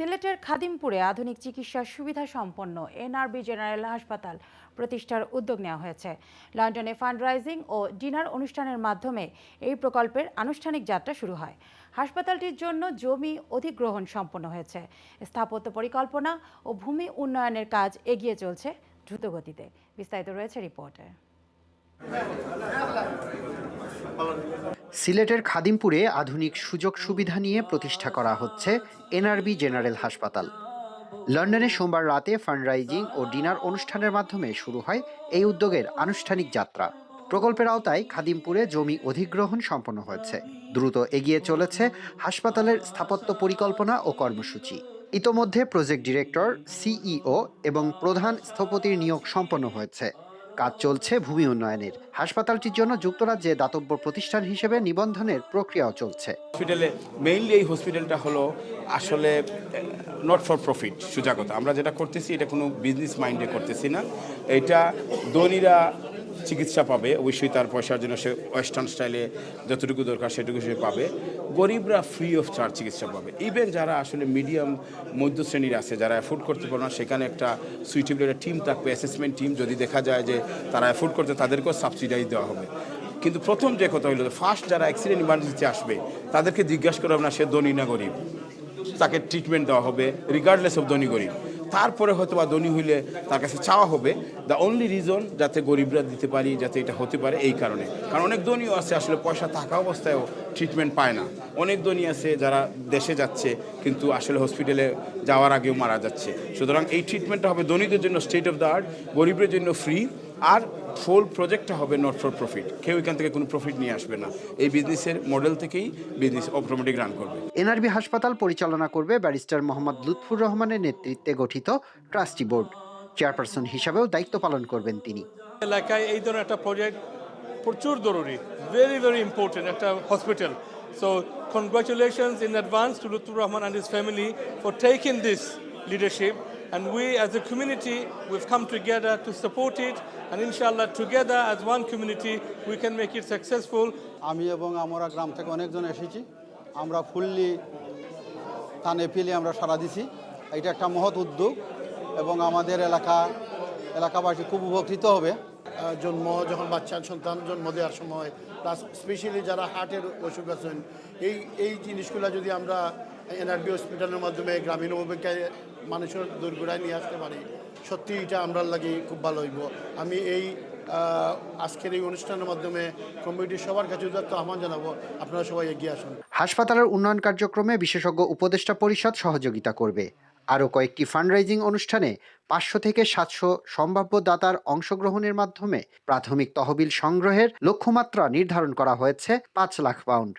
সিলেটের খাদিমপুরে আধুনিক চিকিৎসার সুবিধা সম্পন্ন এনআরবি জেনারেল হাসপাতাল প্রতিষ্ঠার উদ্যোগ নেওয়া হয়েছে। লন্ডনে ফান্ডরাইজিং ও ডিনার অনুষ্ঠানের মাধ্যমে এই প্রকল্পের আনুষ্ঠানিক যাত্রা শুরু হয়। হাসপাতালটির জন্য জমি অধিগ্রহণ সম্পন্ন হয়েছে। স্থাপত্য পরিকল্পনা ও ভূমি উন্নয়নের কাজ এগিয়ে চলছে দ্রুতগতিতে। বিস্তারিত রয়েছে রিপোর্টে। সিলেটের খাদিমপুরে আধুনিক সুযোগ সুবিধা নিয়ে প্রতিষ্ঠা করা হচ্ছে এনআরবি জেনারেল হাসপাতাল। লন্ডনে সোমবার রাতে ফান্ডরাইজিং ও ডিনার অনুষ্ঠানের মাধ্যমে শুরু হয় এই উদ্যোগের আনুষ্ঠানিক যাত্রা। প্রকল্পের আওতায় খাদিমপুরে জমি অধিগ্রহণ সম্পন্ন হয়েছে। দ্রুত এগিয়ে চলেছে হাসপাতালের স্থাপত্য পরিকল্পনা ও কর্মসূচি। ইতোমধ্যে প্রজেক্ট ডিরেক্টর, সিইও এবং প্রধান স্থপতির নিয়োগ সম্পন্ন হয়েছে। কাজ চলছে ভূমি উন্নয়নের। হাসপাতালটির জন্য যুক্তরাজ্যে দাতব্য প্রতিষ্ঠান হিসেবে নিবন্ধনের প্রক্রিয়াও চলছে। হসপিটালে মেইনলি এই হসপিটালটা হলো আসলে নট ফর প্রফিট সুজাগতা। আমরা যেটা করতেছি, এটা কোনো বিজনেস মাইন্ডে করতেছি না। এটা ধনীরা চিকিৎসা পাবে, অবশ্যই তার পয়সার জন্য সে ওয়েস্টার্ন স্টাইলে যতটুকু দরকার সেটুকু সে পাবে। গরিবরা ফ্রি অফ চার্জ চিকিৎসা পাবে। ইভেন যারা আসলে মিডিয়াম মধ্য শ্রেণির আছে, যারা অ্যাফোর্ড করতে পারে না, সেখানে একটা সুইটেবল একটা টিম থাকবে অ্যাসেসমেন্ট টিম যদি দেখা যায় যে তারা অ্যাফোর্ড করতে তাদেরকেও সাবসিডাইজ দেওয়া হবে। কিন্তু প্রথম যে কথা হলো ফার্স্ট যারা অ্যাক্সিডেন্ট ইমার্জেন্সিতে আসবে, তাদেরকে জিজ্ঞাসা করা হবে না, সে ধনী না গরিব? তাকে ট্রিটমেন্ট দেওয়া হবে রিগার্ডলেস অফ ধনী গরিব। তারপরে হয়তো বা ধনী হইলে তার কাছে চাওয়া হবে। দ্য অনলি রিজন যাতে গরিবরা দিতে পারি, যাতে এটা হতে পারে এই কারণে। কারণ অনেক ধনীও আছে, আসলে পয়সা থাকা অবস্থায়ও ট্রিটমেন্ট পায় না। অনেক ধনী আছে যারা দেশে যাচ্ছে, কিন্তু আসলে হসপিটালে যাওয়ার আগেও মারা যাচ্ছে। সুতরাং এই ট্রিটমেন্টটা হবে ধনীদের জন্য স্টেট অফ দ্য আর্ট গরিবের জন্য ফ্রি আর ফুল প্রজেক্টটা হবে নট ফর প্রফিট কেউ এখান থেকে কোনো প্রফিট নিয়ে আসবে না। এই বিজনেসের মডেল থেকেই বিজনেস অটোমেটিক রান করবে। এনআরবি হাসপাতাল পরিচালনা করবে ব্যারিস্টার মোহাম্মদ লুৎফুর রহমানের নেতৃত্বে গঠিত ট্রাস্টি বোর্ড। চেয়ারপারসন হিসাবেও দায়িত্ব পালন করবেন তিনি। এলাকায় এই ধরনের একটা প্রজেক্ট প্রচুর জরুরি। ভেরি ভেরি ইম্পর্টেন্ট একটা hospital so congratulations in advance to Lutfur Rahman and his family for taking this leadership and we as a community we've come together to support it. And inshallah together as one community we can make it successful. আমি এবং আমরা গ্রাম থেকে অনেকজন এসেছি। আমরা fully কানে পেলে আমরা সারা দিছি। এটা একটা মহৎ উদ্যোগ এবং আমাদের এলাকা এলাকাবাসী খুব উপকৃত হবে। জন্ম যখন বাচ্চা সন্তান জন্ম দেওয়ার সময় প্লাস স্পেশালি যারা হার্টের অসুখ আছেন এই এই জিনিসগুলো যদি আমরা এনআরবি হসপিটালের মাধ্যমে গ্রামীণ অভিজ্ঞায় মানুষের দূরগুড়ায় নিয়ে আসতে পারি। সত্যি এটা আমরা লাগে খুব ভালো হইব। আমি এই আজকের এই অনুষ্ঠানের মাধ্যমে কমিটির সবার কাছে উদাত্ত আহ্বান জানাব, আপনারা সবাই এগিয়ে আসুন। হাসপাতালের উন্নয়ন কার্যক্রমে বিশেষজ্ঞ উপদেষ্টা পরিষদ সহযোগিতা করবে। আরও কয়েকটি ফান্ডরাইজিং অনুষ্ঠানে পাঁচশো থেকে সাতশো সম্ভাব্য দাতার অংশগ্রহণের মাধ্যমে প্রাথমিক তহবিল সংগ্রহের লক্ষ্যমাত্রা নির্ধারণ করা হয়েছে পাঁচ লাখ পাউন্ড।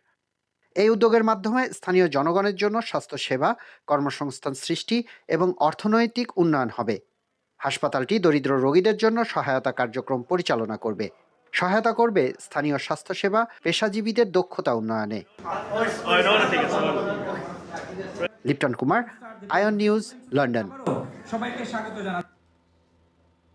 এই উদ্যোগের মাধ্যমে স্থানীয় জনগণের জন্য স্বাস্থ্যসেবা, কর্মসংস্থান সৃষ্টি এবং অর্থনৈতিক উন্নয়ন হবে। হাসপাতালটি দরিদ্র রোগীদের জন্য সহায়তা কার্যক্রম পরিচালনা করবে। সহায়তা করবে স্থানীয় স্বাস্থ্যসেবা, পেশাজীবীদের দক্ষতা উন্নয়নে। Lipton Kumar, Ion news, London. সবাইকে স্বাগত